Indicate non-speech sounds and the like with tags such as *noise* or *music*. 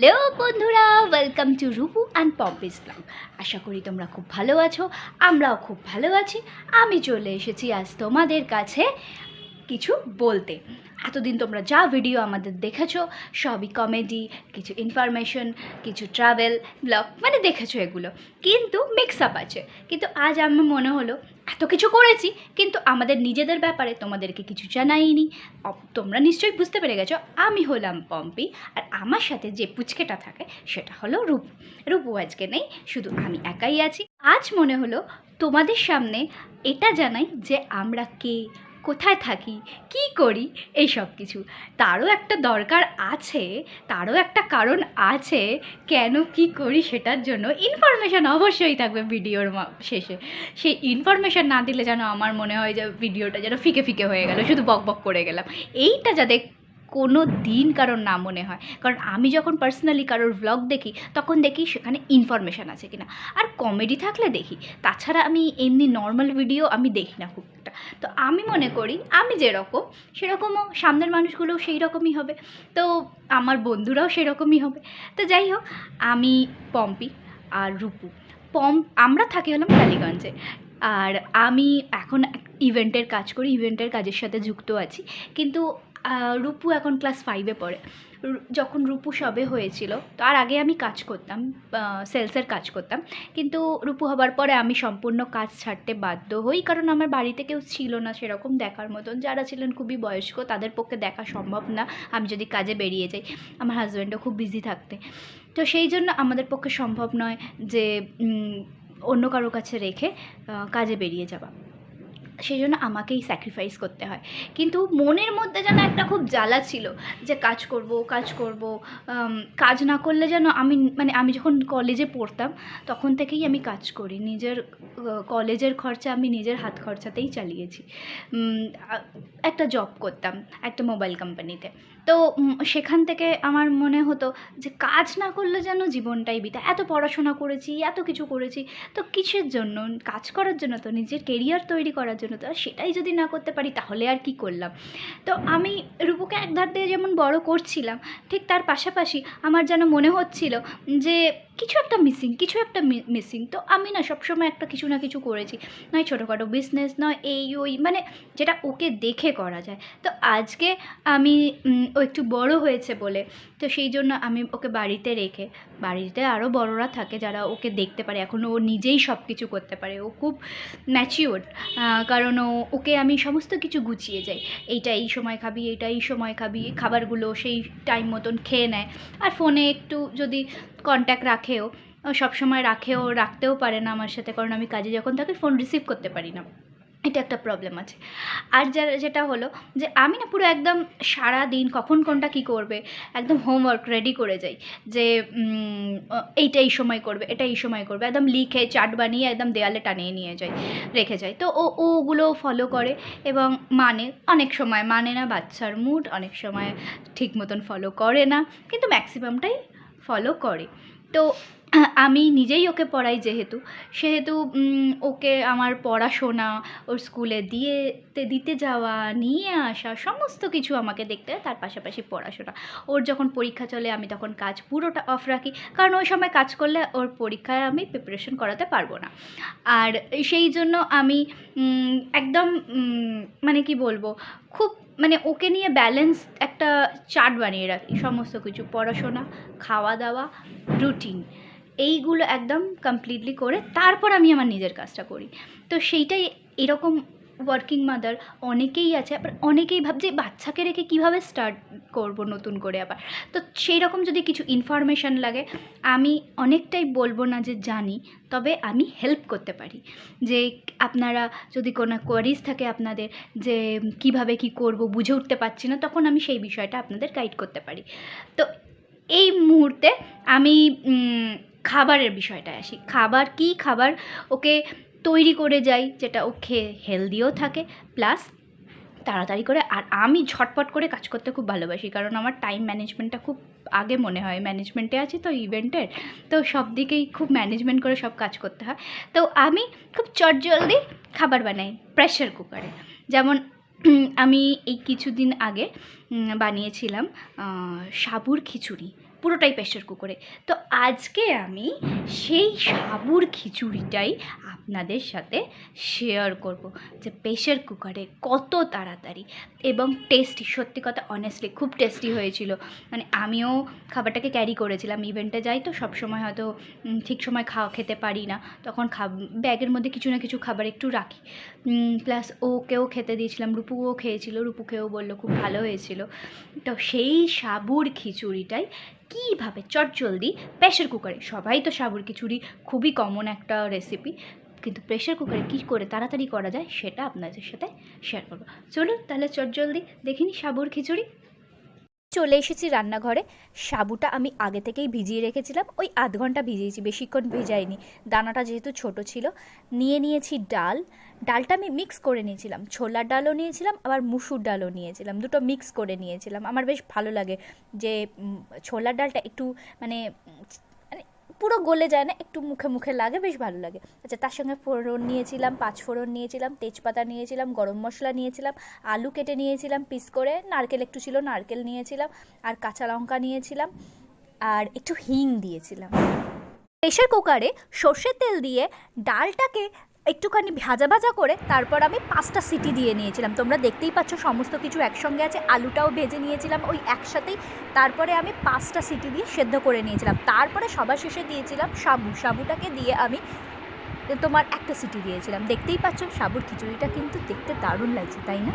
Hello বন্ধুরা welcome to Ruhu and Pompi's blog. আশা করি তোমরা খুব ভালো আছো, আমরাও খুব ভালো আছি। আমি চলে এসেছি আজ তোমাদের কাছে কিছু বলতে। এতদিন তোমরা যা ভিডিও আমাদের দেখেছ, সবই কমেডি কিছু ইনফরমেশন কিছু ট্রাভেল ব্লগ মানে দেখেছ এগুলো। কিন্তু মিক্স আপ আছে। কিন্তু আজ আমার মনে হলো, এত কিছু করেছি, কিন্তু আমাদের নিজেদের ব্যাপারে তোমাদেরকে কিছু জানাইনি। তোমরা নিশ্চয়ই বুঝতে পেরে গেছো, আমি হলাম পম্পি, আর আমার সাথে যে পুচকেটা থাকে, সেটা হলো রূপু। রূপু আজকে নেই, শুধু আমি একাই আছি। আজ মনে হলো, তোমাদের সামনে এটা জানাই যে আমরা কে কোথায় থাকি? কি করি? এই সব কিছু। তারও একটা দরকার আছে, তারও একটা কারণ আছে কেন কি করি সেটার জন্য। ইনফরমেশান অবশ্যই থাকবে ভিডিওর শেষে। সেই ইনফরমেশান না দিলে যেন আমার মনে হয় যে ভিডিওটা যেন ফিকে ফিকে হয়ে গেল, শুধু বক বক করে গেলাম। এইটা যাতে কোনো দিন কারোর না মনে হয়। কারণ আমি যখন পার্সোনালি কারোর ব্লগ দেখি, তখন দেখি সেখানে ইনফরমেশান আছে কিনা। আর কমেডি থাকলে দেখি। তাছাড়া আমি এমনি নর্মাল ভিডিও আমি দেখি না খুব। তো আমি মনে করি, আমি যেরকম, সেরকমও সামনের মানুষগুলোও সেই রকমই হবে। তো আমার বন্ধুরাও সেরকমই হবে। তো যাই হোক, আমি পম্পি আর রূপু। পম আমরা থাকি হলাম টালিগঞ্জে আর আমি এখন ইভেন্টের কাজ করি ইভেন্টের কাজের সাথে যুক্ত আছি। কিন্তু রূপু এখন ক্লাস ফাইভে পড়ে। যখন রূপু সবে হয়েছিল, তার আগে আমি কাজ করতাম সেলসের কাজ করতাম। কিন্তু রূপু হবার পরে আমি সম্পূর্ণ কাজ ছাড়তে বাধ্য হই, কারণ আমার বাড়িতে কেউ ছিল না সেরকম দেখার মতন। যারা ছিলেন খুবই বয়স্ক, তাদের পক্ষে দেখা সম্ভব না, আমি যদি কাজে বেরিয়ে যাই। আমার হাজব্যান্ডও খুব বিজি থাকতে। তো সেই জন্য আমাদের পক্ষে সম্ভব নয় যে অন্য কারও কাছে রেখে কাজে বেরিয়ে যাওয়া। সেই জন্য আমাকেই স্যাক্রিফাইস করতে হয়। কিন্তু মনের মধ্যে যেন একটা খুব জ্বালা ছিল যে কাজ করব কাজ করব কাজ না করলে যেন আমি মানে আমি যখন কলেজে পড়তাম, তখন থেকেই আমি কাজ করি। নিজের কলেজের খরচা আমি নিজের হাত খরচাতেই চালিয়েছি। একটা জব করতাম একটা মোবাইল কোম্পানিতে তো। সেখান থেকে আমার মনে হতো যে কাজ না করলে যেন জীবনটাই বিতা। এত পড়াশোনা করেছি, এত কিছু করেছি, তো কিসের জন্য? কাজ করার জন্য তো, নিজের কেরিয়ার তৈরি করার জন্য তো সেটাই যদি না করতে পারি, তাহলে আর কি করলাম? তো আমি রূপুকে একধার দিয়ে যেমন বড় করছিলাম, ঠিক তার পাশাপাশি আমার যেন মনে হচ্ছিল যে কিছু একটা মিসিং কিছু একটা মিসিং তো আমি না সবসময় একটা কিছু না কিছু করেছি। নয় ছোটোখাটো বিজনেস নয় এই ওই মানে যেটা ওকে দেখে করা যায়। তো আজকে আমি ও একটু বড় হয়েছে বলে, তো সেই জন্য আমি ওকে বাড়িতে রেখে, বাড়িতে আরও বড়রা থাকে যারা ওকে দেখতে পারে। এখন ও নিজেই সব কিছু করতে পারে। ও খুব ম্যাচিওর কারণ ও, ওকে আমি সমস্ত কিছু গুছিয়ে যাই। এইটা এই সময় খাবি এইটা এই সময় খাবি, খাবারগুলো সেই টাইম মতন খেয়ে নেয়। আর ফোনে একটু যদি কন্ট্যাক্ট রাখেও সব সময় রাখেও, রাখতেও পারে না আমার সাথে, কারণ আমি কাজে যখন থাকি ফোন রিসিভ করতে পারি না। এটা একটা প্রবলেম আছে। আর যা- যেটা হলো যে, আমি না পুরো একদম সারা দিন কখন কোনটা কি করবে, একদম হোমওয়ার্ক রেডি করে যাই, যে এইটা এই সময় করবে, এটা এই সময় করবে, একদম লিখে চাট বানিয়ে একদম দেয়ালে টানিয়ে নিয়ে যাই, রেখে যাই। তো ও ওগুলো ফলো করে এবং মানে অনেক সময় মানে না বাচ্চার মুড অনেক সময় ঠিক মতন ফলো করে না, কিন্তু ম্যাক্সিমামটাই ফলো করে। তো আমি নিজেই ওকে পড়াই যেহেতু, সেহেতু ওকে আমার পড়াশোনা, ওর স্কুলে দিয়ে দিতে যাওয়া, নিয়ে আসা, সমস্ত কিছু আমাকে দেখতে হয়, তার পাশাপাশি পড়াশোনা। ওর যখন পরীক্ষা চলে, আমি তখন কাজ পুরোটা অফ রাখি, কারণ ওই সময় কাজ করলে ওর পরীক্ষায় আমি প্রিপারেশন করাতে পারব না। আর সেই জন্য আমি একদম মানে কি বলব, খুব মানে ওকে নিয়ে ব্যালেন্স একটা চার্ট বানিয়ে রাখি, সমস্ত কিছু, পড়াশোনা খাওয়া দাওয়া রুটিন এইগুলো একদম কমপ্লিটলি করে তারপর আমি আমার নিজের কাজটা করি। তো সেইটাই এরকম ওয়ার্কিং মাদার অনেকেই আছে, আবার অনেকেই ভাবছে বাচ্চাকে রেখে কীভাবে স্টার্ট করব নতুন করে আবার? তো সেই রকম যদি কিছু ইনফরমেশান লাগে, আমি অনেকটাই বলব না যে জানি, তবে আমি হেল্প করতে পারি। যে আপনারা যদি কোনো কোয়ারিজ থাকে আপনাদের, যে কীভাবে কি করব বুঝে উঠতে পারছি না, তখন আমি সেই বিষয়টা আপনাদের গাইড করতে পারি। তো এই মুহূর্তে আমি খাবারের বিষয়টায় আসি। খাবার কি? খাবার ওকে তৈরি করে যাই, যেটা ও খেয়ে হেলদিও থাকে প্লাস তাড়াতাড়ি করে, আর আমি ঝটপট করে কাজ করতে খুব ভালোবাসি, কারণ আমার টাইম ম্যানেজমেন্টটা খুব আগে মনে হয় ম্যানেজমেন্টে আছি তো ইভেন্টের তো সব দিকেই খুব ম্যানেজমেন্ট করে সব কাজ করতে হয়। তো আমি খুব চটজলদি খাবার বানাই প্রেশার কুকারে যেমন *clears throat* আমি এই কিছুদিন আগে বানিয়েছিলাম সাবুর খিচুড়ি, পুরোটাই প্রেশার কুকারে তো আজকে আমি সেই সাবুর খিচুড়িটাই আপনাদের সাথে শেয়ার করব যে প্রেশার কুকারে কত তাড়াতাড়ি এবং টেস্টি সত্যি কথা অনেস্টলি খুব টেস্টি হয়েছিল। মানে আমিও খাবারটাকে ক্যারি করেছিলাম। ইভেন্টে যাই তো সবসময় হয়তো ঠিক সময় খাওয়া খেতে পারি না। তখন খাব, ব্যাগের মধ্যে কিছু না কিছু খাবার একটু রাখি। প্লাস ওকেও খেতে দিয়েছিলাম রূপুও খেয়েছিল, রূপুকেও বলল খুব ভালো হয়েছিল। তো সেই সাবুর খিচুড়িটাই কীভাবে চটজলদি প্রেশার কুকারে সবাই তো সাবুর খিচুড়ি খুবই কমন একটা রেসিপি কিন্তু প্রেশার কুকারে কী করে তাড়াতাড়ি করা যায় সেটা আপনাদের সাথে শেয়ার করব। চলুন তাহলে চটজলদি দেখিনি সাবুর খিচুড়ি। চলে এসেছি রান্নাঘরে। সাবুটা আমি আগে থেকেই ভিজিয়ে রেখেছিলাম, ওই আধ ঘণ্টা ভিজিয়েছি, বেশিক্ষণ ভেজাইনি। দানাটা যেহেতু ছোট ছিল, নিয়ে নিয়েছি ডাল। ডালটা আমি মিক্স করে নিয়েছিলাম। ছোলার ডালও নিয়েছিলাম, আবার মুসুর ডালও নিয়েছিলাম। দুটো মিক্স করে নিয়েছিলাম। আমার বেশ ভালো লাগে যে ছোলার ডালটা একটু মানে পুরো গলে যায় না, একটু মুখে মুখে লাগে, বেশ ভালো লাগে। আচ্ছা তার সঙ্গে ফোড়ন নিয়েছিলাম, পাঁচ ফোড়ন নিয়েছিলাম, তেজপাতা নিয়েছিলাম, গরম মশলা নিয়েছিলাম, আলু কেটে নিয়েছিলাম পিস করে, নারকেল একটু ছিল, নারকেল নিয়েছিলাম, আর কাঁচা লঙ্কা নিয়েছিলাম, আর একটু হিং দিয়েছিলাম। প্রেশার কুকারে সর্ষের তেল দিয়ে ডালটাকে একটুখানি ভাজা ভাজা করে তারপর আমি পাঁচটা সিটি দিয়ে নিয়েছিলাম। তোমরা দেখতেই পাচ্ছ সমস্ত কিছু একসঙ্গে আছে। আলুটাও ভেজে নিয়েছিলাম ওই একসাথেই। তারপরে আমি পাঁচটা সিটি দিয়ে সেদ্ধ করে নিয়েছিলাম। তারপরে সবার শেষে দিয়েছিলাম সাবু। সাবুটাকে দিয়ে আমি তোমার একটা সিটি দিয়েছিলাম। দেখতেই পাচ্ছ সাবুর খিচুড়িটা কিন্তু দেখতে দারুণ লাগছে, তাই না?